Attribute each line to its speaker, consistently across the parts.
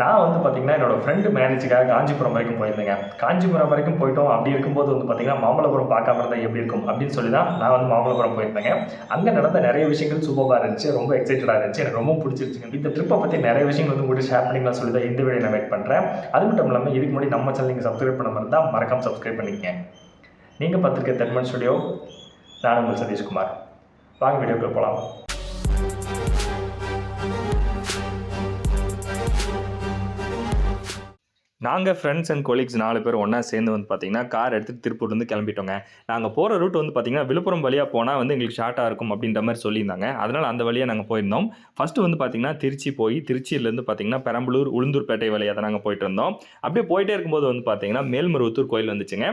Speaker 1: நான் வந்து பார்த்தீங்கன்னா என்னோட ஃப்ரெண்டு மேரேஜுக்காக காஞ்சிபுரம் வரைக்கும் போயிருந்தேங்க. காஞ்சிபுரம் வரைக்கும் போயிட்டோம். அப்படி இருக்கும்போது வந்து பார்த்தீங்கன்னா மாமல்லபுரம் பார்க்காம இருந்தால் எப்படி இருக்கும் அப்படின்னு சொல்லி தான் நான் வந்து மாமல்லபுரம் போயிருந்தேங்க. அங்கே நடந்த நிறைய விஷயங்கள் சூப்பராக இருந்துச்சு. ரொம்ப எக்ஸைட்டடாக இருந்துச்சு. எனக்கு ரொம்ப பிடிச்சிருச்சுங்க இந்த ட்ரிப்பை பற்றி நிறைய விஷயங்கள் வந்து உங்கள்கிட்ட ஷேர் பண்ணிக்கலாம் சொல்லி தான் இந்த வீடியோ நான் வெயிட் பண்ணுறேன் அது மட்டும் இல்லாமல் இதுக்கு முன்னாடி நம்ம சேனல் நீங்கள் சப்ஸ்கிரைப் பண்ண மாதிரி தான் மறக்காம சப்ஸ்கிரைப் பண்ணிக்கங்க. நீங்கள் பார்த்துருக்க தென்மன் ஸ்டுடியோ நான் உங்கள் சதீஷ்குமார். வாங்க வீடியோக்குள்ளே போகலாம் நாங்கள் ஃப்ரெண்ட்ஸ் அண்ட் கொலீக்ஸ் நாலு பேர் ஒன்றா சேர்ந்து வந்து பார்த்தீங்கன்னா கார் எடுத்துகிட்டு திருப்பூர்லேருந்து கிளம்பிட்டோங்க. நாங்கள் போகிற ரூட் வந்து பார்த்திங்கன்னா விழுப்புரம் வழியாக போனால் வந்து எங்களுக்கு ஷார்ட்டாக இருக்கும் அப்படின்ற மாதிரி சொல்லியிருந்தாங்க. அதனால் அந்த வழியாக நாங்கள் போயிருந்தோம். ஃபஸ்ட்டு வந்து பார்த்தீங்கன்னா திருச்சி போய் திருச்சியிலேருந்து பார்த்திங்கன்னா பெரம்பலூர் உளுந்தூர்பேட்டை வழியாக தான் நாங்கள் போயிட்டு இருந்தோம். அப்படியே போயிட்டே இருக்கும்போது வந்து பார்த்தீங்கன்னா மேல்மருவத்தூர் கோயில் வந்துச்சுங்க.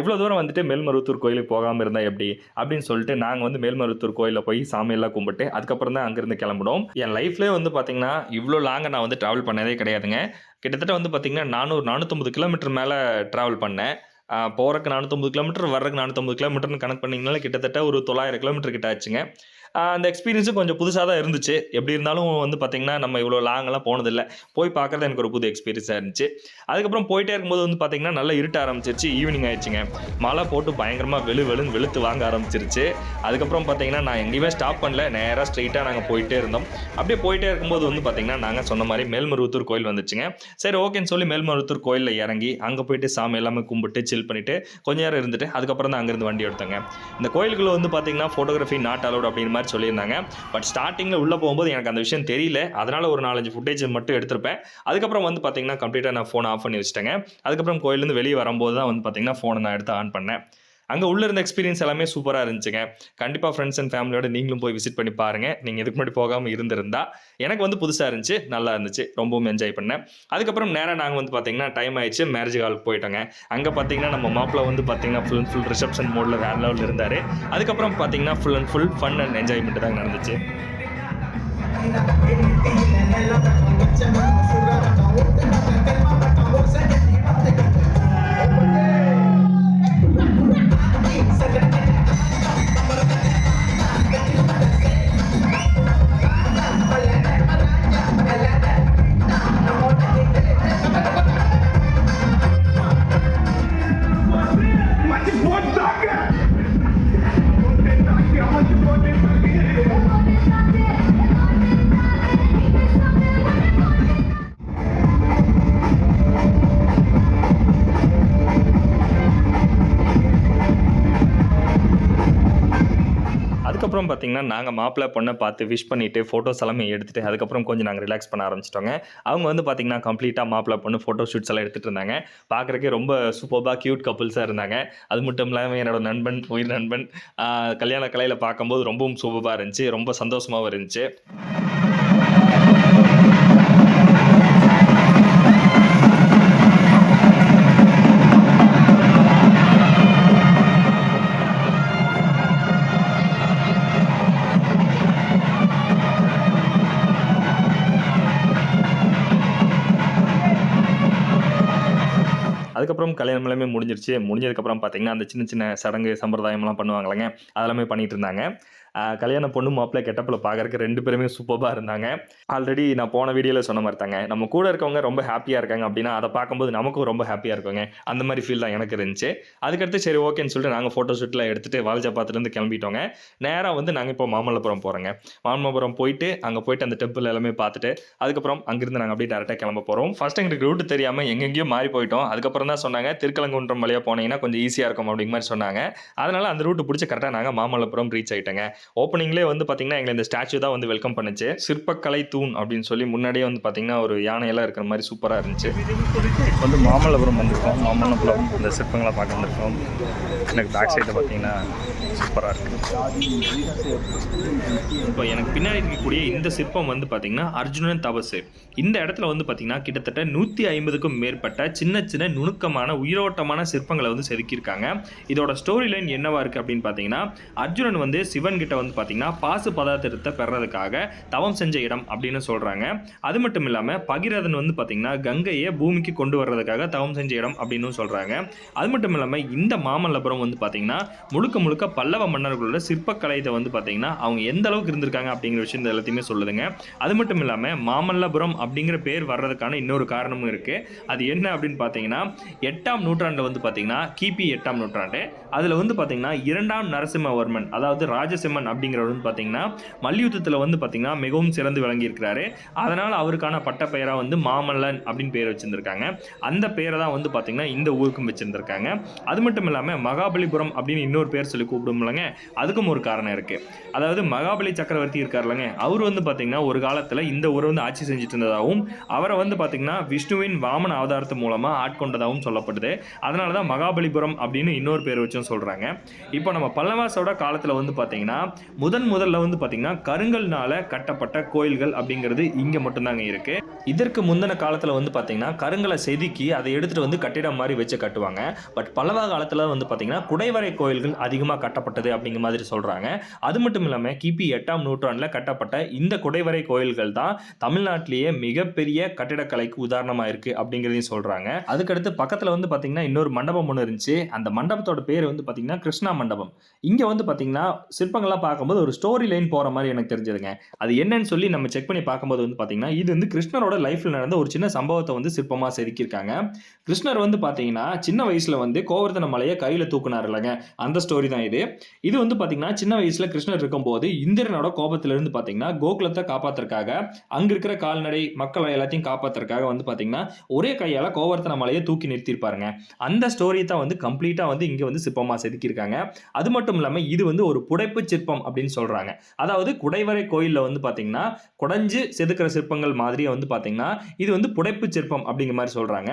Speaker 1: இவ்வளோ தூரம் வந்துட்டு மேல்மருவத்தூர் கோயிலுக்கு போகாமல் இருந்தால் எப்படி? அப்படின்னு சொல்லிட்டு நாங்கள் வந்து மேல்மருவத்தூர் கோயிலில் போய் சாமியெல்லாம் கும்பிட்டு அதுக்கப்புறம் தான் அங்கேருந்து கிளம்பினோம். என் லைஃப்லேயே வந்து பார்த்தீங்கன்னா இவ்வளோ லாங்கை நான் வந்து ட்ராவல் பண்ணதே கிடையாதுங்க. கிட்டத்தட்ட வந்து பார்த்தீங்கன்னா நானூறு நானூற்றம்பது கிலோமீட்டர் மேலே ட்ராவல் பண்ணேன். போகிறக்கு நானூற்றம்பது கிலோமீட்டர் வர்றதுக்கு நானூற்றம்பது கிலோமீட்டர்னு கணக்கு பண்ணிங்கனால கிட்டத்தட்ட ஒரு தொள்ளாயிரம் கிலோமீட்டர் கிட்ட ஆச்சுங்க. அந்த எக்ஸ்பீரியன்ஸும் கொஞ்சம் புதுசாக தான் இருந்துச்சு. எப்படி இருந்தாலும் வந்து பார்த்திங்கன்னா நம்ம இவ்வளோ லாங்கெல்லாம் போனதில்லை. போய் பார்க்குறது எனக்கு ஒரு புது எக்ஸ்பீரியன்ஸாக இருந்துச்சு. அதுக்கப்புறம் போயிட்டே இருக்கும்போது வந்து பார்த்திங்கன்னா நல்லா இருட்ட ஆரம்பிச்சிருச்சு. ஈவினிங் ஆயிடுச்சுங்க. மழை போட்டு பயங்கரமாக வெளு வெளுன்னு வெளுத்து வாங்க ஆரம்பிச்சிருச்சு. அதுக்கப்புறம் பார்த்தீங்கன்னா நான் எங்கேயுமே ஸ்டாப் பண்ணல. நேராக ஸ்ட்ரெயிட்டாக நாங்கள் போயிட்டே இருந்தோம். அப்படியே போயிட்டே இருக்கும்போது வந்து பார்த்திங்கன்னா நாங்கள் சொன்ன மாதிரி மேல்மருவத்தூர் கோயில் வந்துச்சுங்க. சரி ஓகேன்னு சொல்லி மேல்மருவத்தூர் கோயிலில் இறங்கி அங்கே போயிட்டு சாமி எல்லாமே கும்பிட்டு சில் பண்ணிட்டு கொஞ்ச நேரம் இருந்துட்டு அதுக்கப்புறம் தான் அங்கேருந்து வண்டி எடுத்தோங்க. இந்த கோயிலுக்குள்ளே வந்து பார்த்திங்கன்னா ஃபோட்டோகிராஃபி நாட் அலௌட் அப்படிங்கிற மாதிரி சொல்லியிருந்தாங்க. பட் ஸ்டார்டிங்கில் உள்ளே போகும்போது எனக்கு அந்த விஷயம் தெரியல. அதனால் ஒரு நாலஞ்சு ஃபுட்டேஜ் மட்டும் எடுத்திருப்பேன். அதுக்கப்புறம் வந்து பார்த்தீங்கன்னா கம்ப்ளீட்டாக நான் ஃபோன் ஆஃப் பண்ணி வச்சுட்டேங்க. அதுக்கப்புறம் கோயிலேருந்து வெளியே வரும்போது தான் வந்து பார்த்தீங்கன்னா ஃபோனை நான் எடுத்து ஆன் பண்ணேன். அங்கே உள்ள இருந்த எக்ஸ்பீரியன்ஸ் எல்லாமே சூப்பராக இருந்துச்சுங்க. கண்டிப்பாக ஃப்ரெண்ட்ஸ் அண்ட் ஃபேமிலியோட நீங்களும் போய் விசிட் பண்ணி பாருங்கள் நீங்கள் இதுக்கு முன்னாடி போகாமல் இருந்திருந்தா எனக்கு வந்து புதுசாக இருந்துச்சு நல்லா இருந்துச்சு. ரொம்பவும் என்ஜாய் பண்ணேன். அதுக்கப்புறம் நேராக நாங்கள் வந்து பார்த்தீங்கன்னா டைம் ஆயிடுச்சு. மேரேஜ் ஹாலுக்கு போயிட்டோங்க. அங்கே பார்த்தீங்கன்னா நம்ம மாப்பிள்ள வந்து பார்த்தீங்கன்னா ஃபுல் அண்ட் ஃபுல் ரிசப்ஷன் மோடில் வேறு லெவலில் இருந்தார். அதுக்கப்புறம் பார்த்தீங்கன்னா full and full fun and enjoyment தான் நடந்துச்சு.
Speaker 2: Mas
Speaker 1: பார்த்தீங்கன்னா நாங்கள் மாப்பிள்ளை பொண்ணை பார்த்து விஷ் பண்ணிவிட்டு ஃபோட்டோஸ் எல்லாமே எடுத்துகிட்டு அதுக்கப்புறம் கொஞ்சம் நாங்கள் ரிலாக்ஸ் பண்ண ஆரம்பிச்சிட்டோங்க. அவங்க வந்து பார்த்தீங்கன்னா கம்ப்ளீட்டாக மாப்பிள்ளை பொண்ணு ஃபோட்டோ ஷூட்ஸ் எல்லாம் எடுத்துகிட்டு இருந்தாங்க. பார்க்குறக்கே ரொம்ப சூப்பர்பாக க்யூட் கப்புள்ஸாக இருந்தாங்க. அது மட்டும் இல்லாமல் என்னோட நண்பன் உயிர் நண்பன் கல்யாண கலையில் பார்க்கும்போது ரொம்பவும் சூப்பராக இருந்துச்சு. ரொம்ப சந்தோஷமாகவும் இருந்துச்சு. அதுக்கப்புறம் கல்யாணம் எல்லாமே முடிஞ்சிருச்சு. முடிஞ்சதுக்கப்புறம் பார்த்தீங்கன்னா அந்த சின்ன சின்ன சடங்கு சம்பிரதாயம்லாம் பண்ணுவாங்களேங்க அதெல்லாமே பண்ணிகிட்டு இருந்தாங்க. கல்யாண பொண்ணு மாப்பிள்ளை கெட்டப்பில் பார்க்கறக்கு ரெண்டு பேருமே சூப்பராக இருந்தாங்க. ஆல்ரெடி நான் போன வீடியோவில் சொன்ன மாதிரி தாங்க. நம்ம கூட இருக்கவங்க ரொம்ப ஹாப்பியாக இருக்காங்க அப்படின்னா அதை பார்க்கும்போது நமக்கும் ரொம்ப ஹாப்பியாக இருக்குங்க. அந்த மாதிரி ஃபீல் தான் எனக்கு இருந்துச்சு. அதுக்கடுத்து சரி ஓகேன்னு சொல்லிட்டு நாங்கள் ஃபோட்டோ ஷூட்டில் எடுத்துகிட்டு வாலஜாபாத்துலேருந்து கிளம்பிட்டோங்க. நேராக வந்து நாங்கள் இப்போ மாமல்லபுரம் போகிறோங்க மாமல்லபுரம் போயிட்டு அங்கே போயிட்டு அந்த டெம்பிள் எல்லாமே பார்த்துட்டு அதுக்கப்புறம் அங்கேருந்து நாங்கள் அப்படியே டேரெக்டாக கிளம்ப போகிறோம் ஃபஸ்ட் எங்களுக்கு ரூட்டு தெரியாமல் எங்கெங்கேயோ மாறி போயிட்டோம். அதுக்கப்புறம் தான் சொன்னாங்க திருக்கலங்குன்றம் வழியாக போனீங்கன்னா கொஞ்சம் ஈஸியாக இருக்கும் அப்படிங்கிற மாதிரி சொன்னாங்க. அதனால் அந்த ரூட்டு பிடிச்சி கரெக்டாக நாங்கள் மாமல்லபுரம் ரீச் ஆகிட்டோங்க ஓப்பனிங்லேயே வந்து பார்த்தீங்கன்னா எங்களை இந்த ஸ்டாச்சு தான் வந்து வெல்கம் பண்ணுச்சு. சிற்பக்கலை தூண் அப்படின்னு சொல்லி முன்னாடியே வந்து பார்த்தீங்கன்னா ஒரு யானையெல்லாம் இருக்கிற மாதிரி சூப்பராக இருந்துச்சு. இப்போ வந்து மாமல்லபுரம் வந்திருக்கோம். மாமல்லபுரம் இந்த சிற்பங்களை பார்க்க வந்திருக்கோம். எனக்கு பேக் சைடில் பார்த்தீங்கன்னா சூப்பராக இருக்குது இப்போ எனக்கு பின்னாடி இருக்கக்கூடிய இந்த சிற்பம் வந்து பார்த்தீங்கன்னா அர்ஜுனன் தபசு. இந்த இடத்துல வந்து பார்த்தீங்கன்னா கிட்டத்தட்ட நூற்றி ஐம்பதுக்கும் மேற்பட்ட சின்ன சின்ன நுணுக்கமான உயிரோட்டமான சிற்பங்களை வந்து செதுக்கியிருக்காங்க. இதோட ஸ்டோரி லைன் என்னவா இருக்குது அப்படின்னு பார்த்தீங்கன்னா அர்ஜுனன் வந்து சிவன் கிட்ட கிட்ட வந்து பார்த்தீங்கன்னா பாசு பதார்த்தத்தை பெறதுக்காக தவம் செஞ்ச இடம் அப்படின்னு சொல்கிறாங்க அது மட்டும் இல்லாமல் பகிரதன் வந்து பார்த்தீங்கன்னா கங்கையை பூமிக்கு கொண்டு வர்றதுக்காக தவம் செஞ்ச இடம் அப்படின்னு சொல்கிறாங்க அது மட்டும் இல்லாமல் இந்த மாமல்லபுரம் வந்து பார்த்தீங்கன்னா முழுக்க முழுக்க பல்லவ மன்னர்களோட சிற்பக்கலையை வந்து பார்த்தீங்கன்னா அவங்க எந்த அளவுக்கு இருந்திருக்காங்க அப்படிங்கிற விஷயம் இந்த எல்லாத்தையுமே சொல்லுதுங்க. அது மட்டும் இல்லாமல் மாமல்லபுரம் அப்படிங்கிற பேர் வர்றதுக்கான இன்னொரு காரணமும் இருக்குது அது என்ன அப்படின்னு பார்த்தீங்கன்னா எட்டாம் நூற்றாண்டில் வந்து பார்த்தீங்கன்னா கிபி எட்டாம் நூற்றாண்டு. அதில் வந்து பார்த்தீங்கன்னா இரண்டாம் நரசிம்மவர்மன் அதாவது ராஜசிம்மன் அப்படிங்கிறவர் வந்து பார்த்தீங்கன்னா மல்யுத்தத்தில் வந்து பார்த்தீங்கன்னா மிகவும் சிறந்து விளங்கியிருக்கிறாரு. அதனால் அவருக்கான பட்டப்பெயராக வந்து மாமல்லன் அப்படின்னு பேர் வச்சுருந்துருக்காங்க. அந்த பேரை தான் வந்து பார்த்தீங்கன்னா இந்த ஊருக்கும் வச்சுருந்துருக்காங்க. அது மட்டும் இல்லாமல் மகாபலிபுரம் அப்படின்னு இன்னொரு பேர் சொல்லி கூப்பிடும்லங்க அதுக்கும் ஒரு காரணம் இருக்குது அதாவது மகாபலி சக்கரவர்த்தி இருக்கார்லங்க அவர் வந்து பார்த்தீங்கன்னா ஒரு காலத்தில் இந்த ஊரை வந்து ஆட்சி செஞ்சுட்டு இருந்ததாகவும் அவரை வந்து பார்த்தீங்கன்னா விஷ்ணுவின் வாமன அவதாரத்து மூலமாக ஆட்கொண்டதாகவும் சொல்லப்படுது. அதனால தான் மகாபலிபுரம் அப்படின்னு இன்னொரு பேர் வச்சும் சொல்கிறாங்க இப்போ நம்ம பல்லவாசோட காலத்தில் வந்து பார்த்தீங்கன்னா முதன் முதல்ல வந்து பார்த்தீங்கன்னா கருங்கல்னால கட்டப்பட்ட கோயில்கள் அப்படிங்கிறது இங்கே மட்டும்தாங்க இருக்குது இதற்கு முந்தின காலத்தில் வந்து பார்த்தீங்கன்னா கருங்கலை செதுக்கி அதை எடுத்துகிட்டு வந்து கட்டிடம் மாதிரி வச்சு கட்டுவாங்க. பட் பல்லவ காலத்தில் வந்து பார்த்தீங்கன்னா குடைவரை கோயில்கள் அதிகமாக கட்டப்பட்டது அப்படிங்கிற மாதிரி சொல்கிறாங்க அது மட்டும் இல்லாமல் கிபி எட்டாம் நூற்றாண்டில் கட்டப்பட்ட இந்த குடைவரை கோயில்கள் தான் தமிழ்நாட்டிலேயே மிகப்பெரிய கட்டிடக்கலைக்கு உதாரணமாக இருக்குது அப்படிங்கிறதையும் சொல்கிறாங்க அதுக்கடுத்து பக்கத்தில் வந்து பார்த்தீங்கன்னா இன்னொரு மண்டபம் ஒன்று இருந்துச்சு. அந்த மண்டபத்தோட பேர் வந்து பார்த்தீங்கன்னா கிருஷ்ணா மண்டபம். இங்கே வந்து பார்த்தீங்கன்னா சிற்பங்கள்லாம் பார்க்கும்போது ஒரு ஸ்டோரி லைன் போகிற மாதிரி எனக்கு தெரிஞ்சதுங்க. அது என்னன்னு சொல்லி நம்ம செக் பண்ணி பார்க்கும்போது வந்து பார்த்தீங்கன்னா இது வந்து கிருஷ்ணரோட லைஃப்பில் நடந்த ஒரு சின்ன சம்பவத்தை வந்து சிற்பமாக செதுக்கியிருக்காங்க. கிருஷ்ணர் வந்து பார்த்தீங்கன்னா சின்ன வயசில் வந்து கோவர்த்தன மலையை கையில் தூக்குனார் இல்லைங்க அந்த ஸ்டோரி தான் இது. இது வந்து பார்த்தீங்கன்னா சின்ன வயசில் கிருஷ்ணர் இருக்கும்போது இந்திரனோட கோபத்திலிருந்து பார்த்தீங்கன்னா கோகுலத்தை காப்பாத்துறதுக்காக அங்கே இருக்கிற கால்நடை மக்களை எல்லாத்தையும் காப்பாத்துறதுக்காக வந்து பார்த்தீங்கன்னா ஒரே கையால் கோவர்த்தன மலையை தூக்கி நிறுத்தியிருப்பாருங்க. அந்த ஸ்டோரி தான் வந்து கம்ப்ளீட்டாக வந்து இங்கே வந்து சிற்பமாக செதுக்கியிருக்காங்க. அது மட்டும் இல்லாமல் இது வந்து ஒரு புடைப்பு சிற்பம் அப்படின்னு சொல்கிறாங்க அதாவது குடைவரை கோயிலில் வந்து பார்த்தீங்கன்னா குடைஞ்சு செதுக்கிற சிற்பங்கள் மாதிரியே வந்து பார்த்தீங்கன்னா இது வந்து புடைப்பு சிற்பம் அப்படிங்கிற மாதிரி சொல்கிறாங்க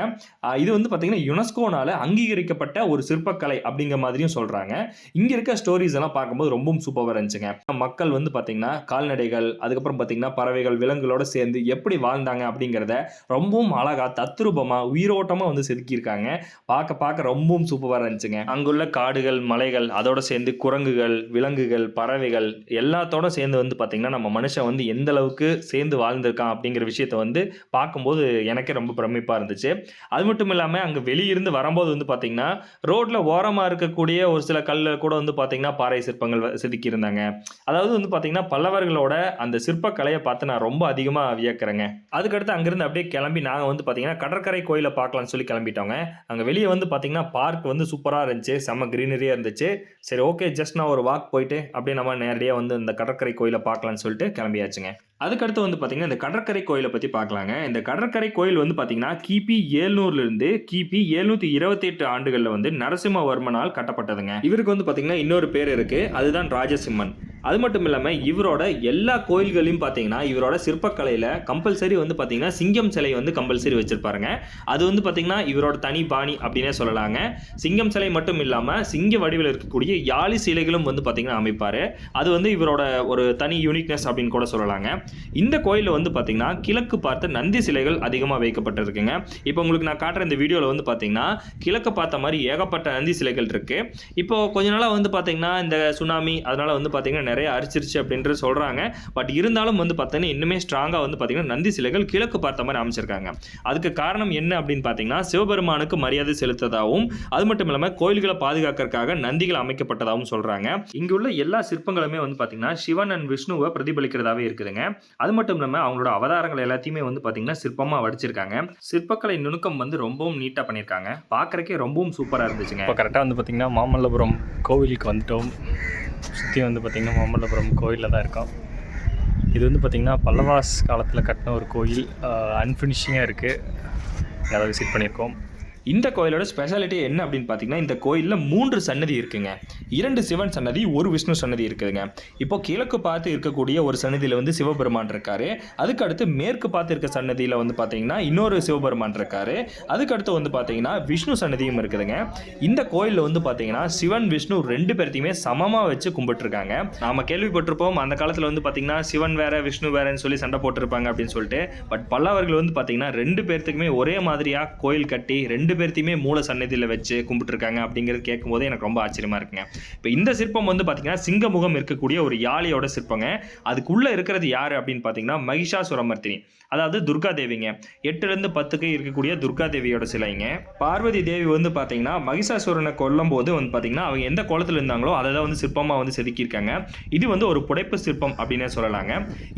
Speaker 1: இது வந்து பார்த்தீங்கன்னா யுனெஸ்கோனால அங்கீகரிக்கப்பட்ட ஒரு சிற்பக்கலை அப்படிங்கிற மாதிரியும் சொல்கிறாங்க இங்கே இருக்க ஸ்டோரிஸ் எல்லாம் பார்க்கும்போது ரொம்பவும் சூப்பராக இருந்துச்சுங்க. மக்கள் வந்து பார்த்தீங்கன்னா கால்நடைகள் அதுக்கப்புறம் பார்த்தீங்கன்னா பறவைகள் விலங்குகளோட சேர்ந்து எப்படி வாழ்ந்தாங்க அப்படிங்கிறத ரொம்பவும் அழகா தத்ரூபமாக உயிரோட்டமாக வந்து செதுக்கியிருக்காங்க. பார்க்க பார்க்க ரொம்பவும் சூப்பராக இருந்துச்சுங்க. அங்குள்ள காடுகள் மலைகள் அதோட சேர்ந்து குரங்குகள் விலங்குகள் பறவைகள் எல்லாத்தோட சேர்ந்து வந்து பார்த்திங்கன்னா நம்ம மனுஷன் வந்து எந்த அளவுக்கு சேர்ந்து வாழ்ந்திருக்கான் அப்படிங்கிற விஷயத்த வந்து பார்க்கும்போது எனக்கே ரொம்ப பிரமிப்பாக இருந்துச்சு. அது மட்டும் இல்லாமல் அங்கே வெளியிருந்து வரும்போது வந்து பார்த்திங்கன்னா ரோட்டில் ஓரமாக இருக்கக்கூடிய ஒரு சில கல்லில் கூட வந்து பார்த்திங்கன்னா பாறை சிற்பங்கள் செதுக்கியிருந்தாங்க. அதாவது வந்து பார்த்திங்கன்னா பல்லவர்களோட அந்த சிற்பக்கலையை பார்த்து நான் ரொம்ப அதிகமாக வியக்கிறேங்க. அதுக்கடுத்து அங்கேருந்து அப்படியே கிளம்பி நாங்கள் வந்து பார்த்தீங்கன்னா கடற்கரை கோயிலை பார்க்கலாம்னு சொல்லி கிளம்பிட்டோங்க. அங்கே வெளியே வந்து பார்த்திங்கன்னா பார்க் வந்து சூப்பராக இருந்துச்சு. செம்ம க்ரீனரியாக இருந்துச்சு. சரி ஓகே ஜஸ்ட் நான் ஒரு வாக் போயிட்டு அப்படியே நம்ம நேரடியாக வந்து இந்த கடற்கரை கோயிலை பார்க்கலாம்னு சொல்லிட்டு கிளம்பியாச்சுங்க. அதுக்கடுத்து வந்து பார்த்தீங்கன்னா இந்த கடற்கரை கோயிலை பற்றி பார்க்கலாங்க. இந்த கடற்கரை கோயில் வந்து பார்த்தீங்கன்னா கிபி ஏழ்நூறுலேருந்து கிபி எழுநூற்றி இருபத்தி எட்டு ஆண்டுகளில் வந்து நரசிம்மவர்மனால் கட்டப்பட்டதுங்க. இவருக்கு வந்து பார்த்தீங்கன்னா இன்னொரு பேர் இருக்குது அதுதான் ராஜசிம்மன். அது மட்டும் இல்லாமல் இவரோட எல்லா கோயில்களையும் பார்த்தீங்கன்னா இவரோட சிற்பக்கலையில் கம்பல்சரி வந்து பார்த்தீங்கன்னா சிங்கம் சிலை வந்து கம்பல்சரி வச்சுருப்பாருங்க. அது வந்து பார்த்தீங்கன்னா இவரோட தனி பாணி அப்படின்னே சொல்லலாங்க. சிங்கம் சிலை மட்டும் இல்லாமல் சிங்க வடிவில் இருக்கக்கூடிய யாழி சிலைகளும் வந்து பார்த்தீங்கன்னா அமைப்பார். அது வந்து இவரோட ஒரு தனி யூனிக்னஸ் அப்படின்னு கூட சொல்லலாங்க. இந்த கோயிலில் வந்து பார்த்தீங்கன்னா கிழக்கு பார்த்த நந்தி சிலைகள் அதிகமாக வைக்கப்பட்டிருக்குங்க. இப்போ உங்களுக்கு நான் காட்டுற இந்த வீடியோவில் வந்து பார்த்தீங்கன்னா கிழக்கு பார்த்த மாதிரி ஏகப்பட்ட நந்தி சிலைகள் இருக்குது இப்போ கொஞ்ச நாளாக வந்து பார்த்தீங்கன்னா இந்த சுனாமி அதனால் வந்து பார்த்தீங்கன்னா நிறைய அரிச்சிருச்சு அப்படின்றது சொல்கிறாங்க பட் இருந்தாலும் வந்து பார்த்தீங்கன்னா இன்னுமே ஸ்ட்ராங்காக வந்து பார்த்தீங்கன்னா நந்தி சிலைகள் கிழக்கு பார்த்த மாதிரி அமைச்சிருக்காங்க. அதுக்கு காரணம் என்ன அப்படின்னு பார்த்தீங்கன்னா சிவபெருமானுக்கு மரியாதை செலுத்ததாகவும் அது மட்டும் இல்லாமல் கோயில்களை பாதுகாக்கிறதுக்காக நந்திகள் அமைக்கப்பட்டதாகவும் சொல்கிறாங்க இங்கே உள்ள எல்லா சிற்பங்களுமே வந்து பார்த்தீங்கன்னா சிவன் அண்ட் விஷ்ணுவை பிரதிபலிக்கிறதாவே இருக்குதுங்க. அது மட்டும் இல்லாமல் அவங்களோட அவதாரங்கள் எல்லாத்தையுமே வந்து பார்த்தீங்கன்னா சிற்பமாக வடிச்சிருக்காங்க. சிற்பக்கலை நுணுக்கம் வந்து ரொம்பவும் நீட்டாக பண்ணியிருக்காங்க. பார்க்குறக்கே ரொம்பவும் சூப்பராக இருந்துச்சுங்க.
Speaker 3: இப்போ கரெக்டாக வந்து பார்த்திங்கன்னா மாமல்லபுரம் கோவிலுக்கு வந்துட்டோம். சுற்றி வந்து பார்த்திங்கன்னா மாமல்லபுரம் கோயிலில் தான் இருக்கோம். இது வந்து பார்த்திங்கன்னா பல்லவாஸ் காலத்தில் கட்டின ஒரு கோயில். அன்ஃபினிஷிங்காக இருக்குது அதை விசிட் பண்ணியிருக்கோம்.
Speaker 1: இந்த கோயிலோட ஸ்பெஷாலிட்டி என்ன அப்படின்னு பார்த்தீங்கன்னா இந்த கோயிலில் மூன்று சன்னதி இருக்குங்க. இரண்டு சிவன் சன்னதி ஒரு விஷ்ணு சன்னதி இருக்குதுங்க. இப்போ கிழக்கு பார்த்து இருக்கக்கூடிய ஒரு சன்னதியில் வந்து சிவபெருமான் இருக்காரு. அதுக்கு அடுத்து மேற்கு பார்த்து இருக்க சன்னதியில் வந்து பார்த்தீங்கன்னா இன்னொரு சிவபெருமான் இருக்காரு. அதுக்கு அடுத்து வந்து பார்த்தீங்கன்னா விஷ்ணு சன்னதியும் இருக்குதுங்க. இந்த கோயிலில் வந்து பார்த்தீங்கன்னா சிவன் விஷ்ணு ரெண்டு பேர்த்தையுமே சமமாக வச்சு கும்பிட்டுருக்காங்க. நாம கேள்விப்பட்டிருப்போம் அந்த காலத்தில் வந்து பார்த்தீங்கன்னா சிவன் வேற விஷ்ணு வேறன்னு சொல்லி சண்டை போட்டிருப்பாங்க அப்படின்னு சொல்லிட்டு. பட் பல்லவர்கள் வந்து பார்த்தீங்கன்னா ரெண்டு பேர்த்துக்குமே ஒரே மாதிரியாக கோயில் கட்டி ரெண்டு ரெண்டு பேர்த்தையுமே மூல சன்னதியில் வச்சு கும்பிட்டுருக்காங்க அப்படிங்கிறது கேட்கும்போது எனக்கு ரொம்ப ஆச்சரியமாக இருக்குங்க. இப்போ இந்த சிற்பம் வந்து பார்த்தீங்கன்னா சிங்கமுகம் இருக்கக்கூடிய ஒரு யாழியோட சிற்பங்க. அதுக்குள்ளே இருக்கிறது யார் அப்படின்னு பார்த்தீங்கன்னா மகிஷாசுரமர்த்தினி அதாவது துர்கா தேவிங்க எட்டுலேருந்து பத்துக்கு இருக்கக்கூடிய துர்கா தேவியோட சிலைங்க. பார்வதி தேவி வந்து பார்த்தீங்கன்னா மகிஷாசுரனை கொல்லும் போது வந்து பார்த்தீங்கன்னா அவங்க எந்த கோலத்தில் இருந்தாங்களோ அதை தான் வந்து சிற்பமாக வந்து செதுக்கியிருக்காங்க. இது வந்து ஒரு புடைப்பு சிற்பம் அப்படின்னே சொல்லலாங்க.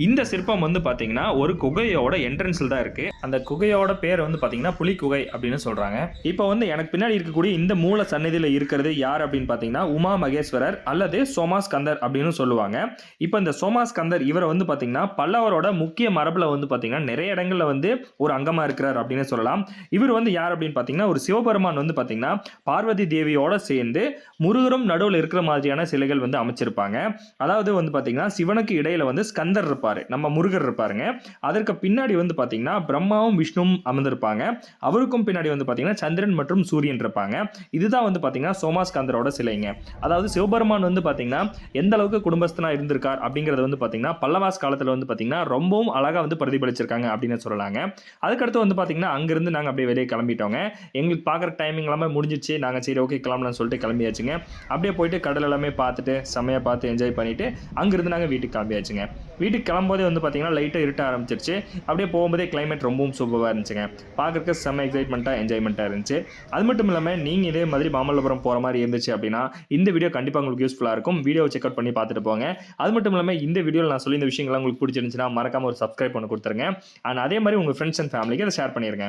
Speaker 1: இந்த சிற்பம் வந்து பார்த்தீங்கன்னா ஒரு குகையோட என்ட்ரன்ஸில் தான் இருக்குது அந்த குகையோட பேர் வந்து பார்த்தீங்கன்னா புலி குகை அப்படின்னு சொல்கிறாங்க இப்போ வந்து எனக்கு பின்னாடி இருக்கக்கூடிய இந்த மூல சன்னதியில் இருக்கிறது யார் அப்படின்னு பார்த்தீங்கன்னா உமா மகேஸ்வரர் அல்லது சோமாஸ்கந்தர் அப்படின்னு சொல்லுவாங்க. இப்போ இந்த சோமாஸ்கந்தர் இவரை வந்து பார்த்தீங்கன்னா பல்லவரோட முக்கிய மரபில் வந்து பார்த்தீங்கன்னா நிறைய இடங்களில் வந்து ஒரு அங்கமாக இருக்கிறார் அப்படின்னு சொல்லலாம். இவர் வந்து யார் அப்படின்னு பார்த்தீங்கன்னா ஒரு சிவபெருமான் வந்து பார்த்தீங்கன்னா பார்வதி தேவியோட சேர்ந்து முருகரும் நடுவில் இருக்கிற மாதிரியான சிலைகள் வந்து அமைச்சிருப்பாங்க. அதாவது வந்து பார்த்தீங்கன்னா சிவனுக்கு இடையில வந்து ஸ்கந்தர் இருப்பார். நம்ம முருகர் இருப்பாருங்க. அதற்கு பின்னாடி வந்து பார்த்தீங்கன்னா பிரம்மாவும் விஷ்ணுவும் அமர்ந்திருப்பாங்க. அவருக்கும் பின்னாடி வந்து பார்த்தீங்கன்னா சந்திரன் மற்றும் சூரியன் இருப்பாங்க. இதுதான் வந்து பார்த்தீங்கன்னா சோமாஸ்கந்தரோட சிலைங்க. அதாவது சிவபெருமான் வந்து பார்த்தீங்கன்னா எந்த அளவுக்கு குடும்பஸ்தனா இருந்திருக்கார் அப்படிங்கிறது வந்து பார்த்தீங்கன்னா பல்லவாஸ் காலத்தில் வந்து பார்த்தீங்கன்னா ரொம்பவும் அழகாக வந்து பிரதிபலிச்சிருக்காங்க அப்படின்னு சொல்லலாங்க. அதுக்கடுத்து வந்து பார்த்தீங்கன்னா அங்கேருந்து நாங்கள் அப்படியே வெளியே கிளம்பிட்டோங்க. எங்களுக்கு பார்க்குற டைமிங் எல்லாமே முடிஞ்சிச்சு. நாங்கள் சரி ஓகே கிளம்பலாம்னு சொல்லிட்டு கிளம்பியாச்சுங்க. அப்படியே போயிட்டு கடல் எல்லாமே பார்த்துட்டு செம்மையாக பார்த்து என்ஜாய் பண்ணிவிட்டு அங்கேருந்து நாங்கள் வீட்டுக்கு கிளம்பியாச்சுங்க. வீட்டுக்கு கிளம்போதே வந்து பார்த்தீங்கன்னா லைட்டாக இருட்ட ஆரம்பிச்சிருச்சு. அப்படியே போகும்போதே கிளைமேட் ரொம்பவும் சூப்பராக இருந்துச்சுங்க. பார்க்குறக்கு செம்ம எக்ஸைட்மெண்ட்டாக என்ஜாய்மெண்ட்டாக இருந்துச்சு. அது மட்டும் இல்லாமல் நீங்கள் இதே மாதிரி மாமல்லபுரம் போகிற மாதிரி இருந்துச்சு அப்படின்னா இந்த வீடியோ கண்டிப்பாக உங்களுக்கு யூஸ்ஃபுல்லாக இருக்கும். வீடியோ செக் அவுட் பண்ணி பார்த்துட்டு போங்க. அது மட்டும் இல்லாமல் இந்த வீடியோவில் நான் சொல்லி இந்த விஷயங்கள்லாம் உங்களுக்கு பிடிச்சிருந்துச்சுன்னா மறக்காம ஒரு சப்ஸ்கிரைப் பண்ணி கொடுத்துருங்க. அண்ட் அதே மாதிரி உங்கள் ஃப்ரெண்ட்ஸ் அண்ட் ஃபேமிலிக்கு அதை ஷேர் பண்ணிடுங்க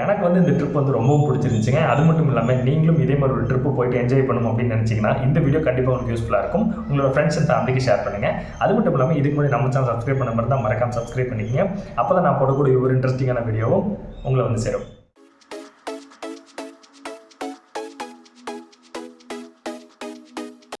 Speaker 1: எனக்கு வந்து இந்த ட்ரிப் வந்து ரொம்பவும் பிடிச்சிருந்துச்சுங்க. அது மட்டும் இல்லாமல் நீங்களும் இதே மாதிரி ஒரு ட்ரிப்பு போயிட்டு என்ஜாய் பண்ணணும் அப்படின்னு நினச்சிங்கன்னா இந்த வீடியோ கண்டிப்பாக உங்களுக்கு யூஸ்ஃபுல்லாக இருக்கும். உங்களோட ஃப்ரெண்ட்ஸ் அண்ட் ஃபேமிலிக்கு ஷேர் பண்ணுங்கள் அது மட்டும் இல்லாமல் இதுக்கு முன்னாடி நம்ம சேனல் சப்ஸ்கிரைப் பண்ண மாதிரி தான் மறக்காம சப்ஸ்கிரைப் பண்ணிக்கங்க. அப்போ தான் நான் போடக்கூடிய ஒரு இன்ட்ரெஸ்டிங்கான வீடியோவும் உங்களை வந்து சேரும்.